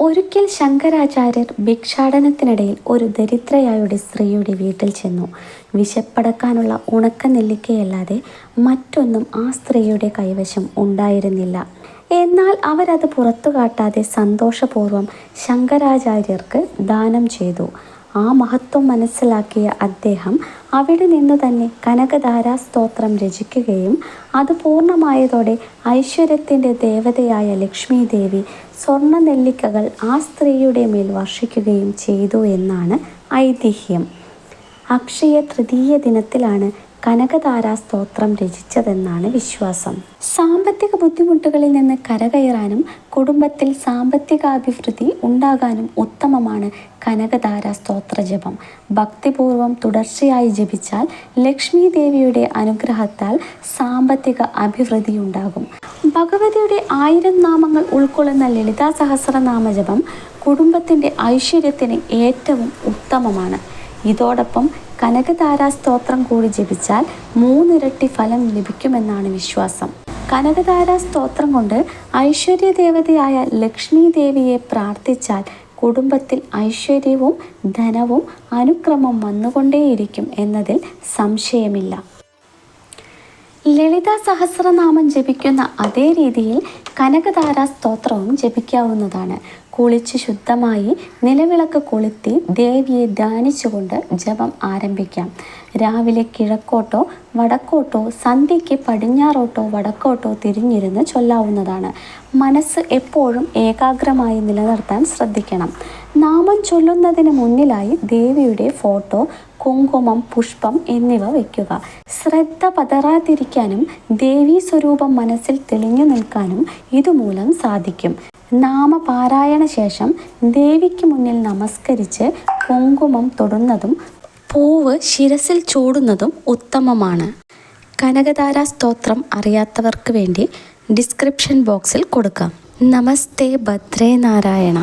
ഒരിക്കൽ ശങ്കരാചാര്യർ ഭിക്ഷാടനത്തിനിടയിൽ ഒരു ദരിദ്രയായുടെ സ്ത്രീയുടെ വീട്ടിൽ ചെന്നു. വിശപ്പടക്കാനുള്ള ഉണക്ക നെല്ലിക്കയല്ലാതെ മറ്റൊന്നും ആ സ്ത്രീയുടെ കൈവശം ഉണ്ടായിരുന്നില്ല. എന്നാൽ അവരത് പുറത്തു കാട്ടാതെ സന്തോഷപൂർവം ശങ്കരാചാര്യർക്ക് ദാനം ചെയ്തു. ആ മഹത്വം മനസ്സിലാക്കിയ അദ്ദേഹം അവിടെ നിന്ന് തന്നെ കനകധാരാ സ്തോത്രം രചിക്കുകയും അത് പൂർണമായതോടെ ഐശ്വര്യത്തിന്റെ ദേവതയായ ലക്ഷ്മി ദേവി സ്വർണ നെല്ലിക്കകൾ ആ സ്ത്രീയുടെ മേൽ വർഷിക്കുകയും ചെയ്തു എന്നാണ് ഐതിഹ്യം. അക്ഷയ തൃതീയ ദിനത്തിലാണ് കനകധാരാ സ്തോത്രം രചിച്ചതെന്നാണ് വിശ്വാസം. സാമ്പത്തിക ബുദ്ധിമുട്ടുകളിൽ നിന്ന് കരകയറാനും കുടുംബത്തിൽ സാമ്പത്തികാഭിവൃദ്ധി ഉണ്ടാകാനും ഉത്തമമാണ് കനകധാരാ സ്തോത്ര ജപം. ഭക്തിപൂർവം തുടർച്ചയായി ജപിച്ചാൽ ലക്ഷ്മി ദേവിയുടെ അനുഗ്രഹത്താൽ സാമ്പത്തിക അഭിവൃദ്ധി ഉണ്ടാകും. ഭഗവതിയുടെ ആയിരം നാമങ്ങൾ ഉൾക്കൊള്ളുന്ന ലളിതാ സഹസ്രനാമ ജപം കുടുംബത്തിന്റെ ഐശ്വര്യത്തിന് ഏറ്റവും ഉത്തമമാണ്. ഇതോടൊപ്പം കനകധാരാ സ്തോത്രം കൂടി ജപിച്ചാൽ മൂന്നിരട്ടി ഫലം ലഭിക്കുമെന്നാണ് വിശ്വാസം. കനകതാരാ സ്തോത്രം കൊണ്ട് ഐശ്വര്യ ദേവതയായ ലക്ഷ്മി ദേവിയെ പ്രാർത്ഥിച്ചാൽ കുടുംബത്തിൽ ഐശ്വര്യവും ധനവും അനുക്രമം വന്നുകൊണ്ടേയിരിക്കും എന്നതിൽ സംശയമില്ല. ലളിത സഹസ്രനാമം ജപിക്കുന്ന അതേ രീതിയിൽ കനകതാരാ സ്തോത്രവും ജപിക്കാവുന്നതാണ്. കുളിച്ച് ശുദ്ധമായി നിലവിളക്ക് കൊളുത്തി ദേവിയെ ധ്യാനിച്ചുകൊണ്ട് ജപം ആരംഭിക്കാം. രാവിലെ കിഴക്കോട്ടോ വടക്കോട്ടോ സന്ധ്യയ്ക്ക് പടിഞ്ഞാറോട്ടോ വടക്കോട്ടോ തിരിഞ്ഞിരുന്ന് ചൊല്ലാവുന്നതാണ്. മനസ്സ് എപ്പോഴും ഏകാഗ്രമായി നിലനിർത്താൻ ശ്രദ്ധിക്കണം. നാമം ചൊല്ലുന്നതിന് മുന്നിലായി ദേവിയുടെ ഫോട്ടോ കുങ്കുമം പുഷ്പം എന്നിവ വയ്ക്കുക. ശ്രദ്ധ പതറാതിരിക്കാനും ദേവീ സ്വരൂപം മനസ്സിൽ തെളിഞ്ഞു നിൽക്കാനും ഇതുമൂലം സാധിക്കും. നാമപാരായണ ശേഷം ദേവിക്ക് മുന്നിൽ നമസ്കരിച്ച് കുങ്കുമം തൊടുന്നതും പൂവ് ശിരസിൽ ചൂടുന്നതും ഉത്തമമാണ്. കനകധാര സ്തോത്രം അറിയാത്തവർക്ക് വേണ്ടി ഡിസ്ക്രിപ്ഷൻ ബോക്സിൽ കൊടുക്കാം. നമസ്തേ ഭദ്രേ നാരായണ.